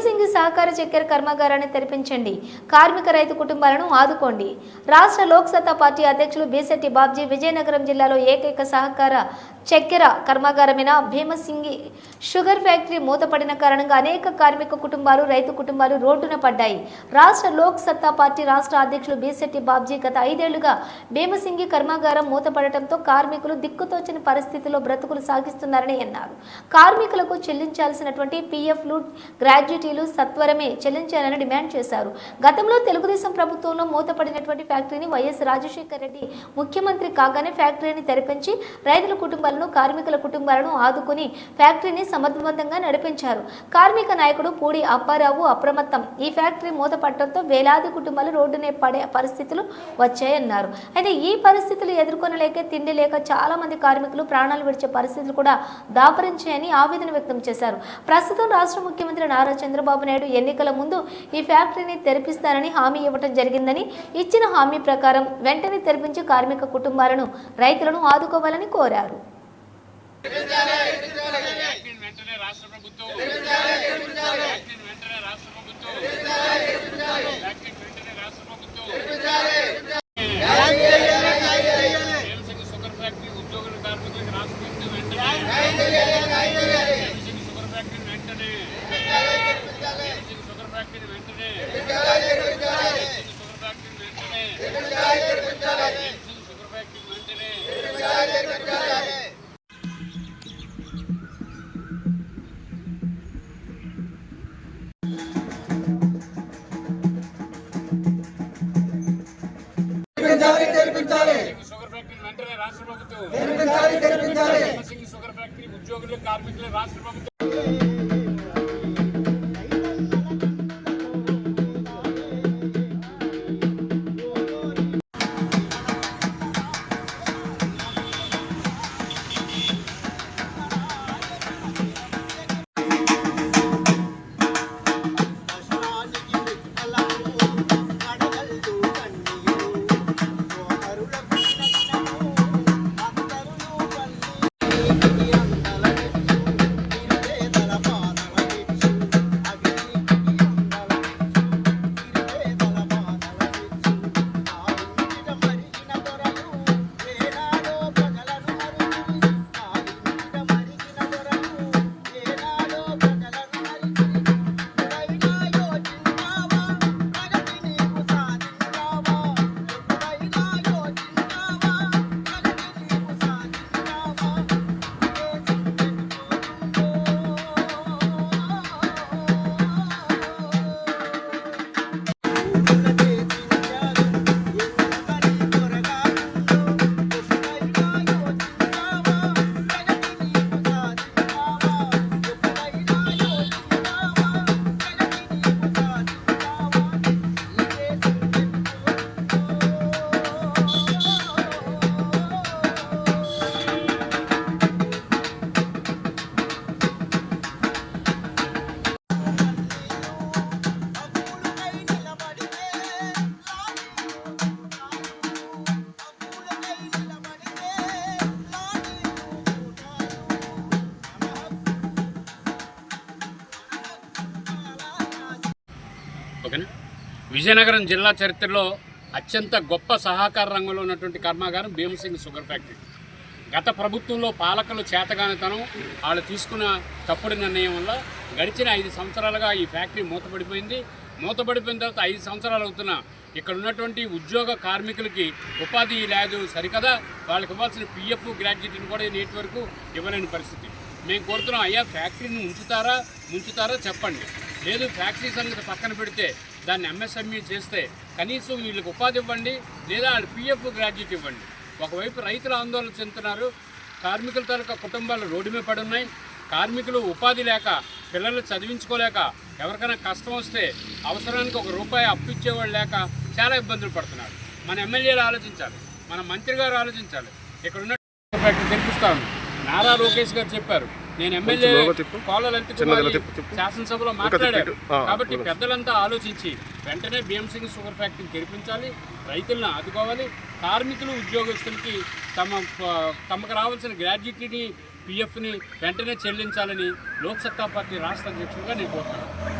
భీమసింగి సహకార చక్కెర కర్మాగారాన్ని తెరిపించండి. కార్మిక రైతు కుటుంబాలను ఆదుకోండి. రాష్ట్ర లోక్సత్తా పార్టీ అధ్యక్షులు బీసెట్టి బాబ్జీ విజయనగరం జిల్లాలో ఏకైక సహకార చక్కెర కర్మాగారమైన భీమసింగి షుగర్ ఫ్యాక్టరీ మూతపడిన కారణంగా అనేక కార్మిక కుటుంబాలు రైతు కుటుంబాలు రోడ్డున పడ్డాయి. రాష్ట్ర లోక్ సత్తా పార్టీ రాష్ట్ర అధ్యక్షులు బీసెట్టి బాబ్జీ గత ఐదేళ్ళుగా భీమసింగి కర్మాగారం మూతపడటంతో కార్మికులు దిక్కుతోచని పరిస్థితిలో బ్రతుకులు సాగిస్తున్నారని అన్నారు. కార్మికులకు చెల్లించాల్సినటువంటి పీఎఫ్లు గ్రాడ్యుటీలు సత్వరమే చెల్లించాలని డిమాండ్ చేశారు. గతంలో తెలుగుదేశం ప్రభుత్వంలో మూతపడినటువంటి ఫ్యాక్టరీని వైఎస్ రాజశేఖర రెడ్డి ముఖ్యమంత్రి కాగానే ఫ్యాక్టరీని తెరిపించి రైతుల కుటుంబాలను కార్మికుల కుటుంబాలను ఆదుకుని ఫ్యాక్టరీని సమర్థవంతంగా నడిపించారు. కార్మిక నాయకుడు పూడి అప్పారావు అప్రమత్తం. ఈ ఫ్యాక్టరీ మూతపడటంతో వేలాది కుటుంబాలు రోడ్డునే పడే పరిస్థితులు వచ్చాయన్నారు. అయితే ఈ పరిస్థితులు ఎదుర్కొనలేక తిండి లేక చాలా మంది కార్మికులు ప్రాణాలు విడిచే పరిస్థితులు కూడా దాపరించాయని ఆవేదన వ్యక్తం చేశారు. ప్రస్తుతం రాష్ట్ర ముఖ్యమంత్రి నారా చంద్రబాబు నాయుడు ఎన్నికల ముందు ఈ ఫ్యాక్టరీని తెరిపిస్తానని హామీ ఇవ్వటం జరిగిందని ఇచ్చిన హామీ ప్రకారం వెంటనే తెరిపించి కార్మిక కుటుంబాలను రైతులను ఆదుకోవాలని కోరారు. వెంటనే రాష్ట్ర ప్రభుత్వం వెంటనే రాష్ట్ర ప్రభుత్వం తెరిపించాలి. తెరిపించాలి షుగర్ ఫ్యాక్టరీ వెంటనే రాష్ట్ర ప్రభుత్వం. తెరిపించాలి తెరిపించాలి. షుగర్ ఫ్యాక్టరీ ఉద్యోగులు కార్మికులు రాష్ట్ర ప్రభుత్వం ఓకేనా? విజయనగరం జిల్లా చరిత్రలో అత్యంత గొప్ప సహకార రంగంలో ఉన్నటువంటి కర్మాగారం భీమసింగ్ షుగర్ ఫ్యాక్టరీ. గత ప్రభుత్వంలో పాలకులు చేతగానితనం వాళ్ళు తీసుకున్న తప్పుడు నిర్ణయం వల్ల గడిచిన ఐదు సంవత్సరాలుగా ఈ ఫ్యాక్టరీ మూతపడిపోయింది. మూతపడిపోయిన తర్వాత ఐదు సంవత్సరాలు అవుతున్నా ఇక్కడ ఉన్నటువంటి ఉద్యోగ కార్మికులకి ఉపాధి లేదు సరికదా. వాళ్ళకి ఇవ్వాల్సిన పిఎఫ్ గ్రాడ్యుయేట్ని కూడా నేటి వరకు ఇవ్వలేని పరిస్థితి. మేము కోరుతున్నాం అయ్యా ఫ్యాక్టరీని ఉంచుతారా? ఉంచుతారా? చెప్పండి. లేదు ఫ్యాక్టరీ సంగతి పక్కన పెడితే దాన్ని ఎంఎస్ఎంఈ చేస్తే కనీసం వీళ్ళకి ఉపాధి ఇవ్వండి లేదా వాళ్ళు పిఎఫ్ గ్రాడ్యుయేట్ ఇవ్వండి. ఒకవైపు రైతులు ఆందోళన చెందుతున్నారు కార్మికుల తాలూకా కుటుంబాలు రోడ్డు మీద పడున్నాయి కార్మికులు ఉపాధి లేక పిల్లలు చదివించుకోలేక ఎవరికైనా కష్టం వస్తే అవసరానికి ఒక రూపాయి అప్పు ఇచ్చేవాళ్ళు లేక చాలా ఇబ్బందులు పడుతున్నారు. మన ఎమ్మెల్యేలు ఆలోచించాలి మన మంత్రి గారు ఆలోచించాలి. ఇక్కడ ఉన్న ఫ్యాక్టరీ తెప్పిస్తాను నారా లోకేష్ గారు చెప్పారు నేను ఎమ్మెల్యే శాసనసభలో మాట్లాడారు కాబట్టి పెద్దలంతా ఆలోచించి వెంటనే భీమసింగ్ షుగర్ ఫ్యాక్టరీని తెరిపించాలి రైతులను ఆదుకోవాలి కార్మికులు ఉద్యోగస్తులకి తమ తమకు రావాల్సిన గ్రాడ్యుయేటీని పిఎఫ్ని వెంటనే చెల్లించాలని లోక్సత్తా పార్టీ రాష్ట్ర అధ్యక్షుడిగా నేను కోరుతున్నాను.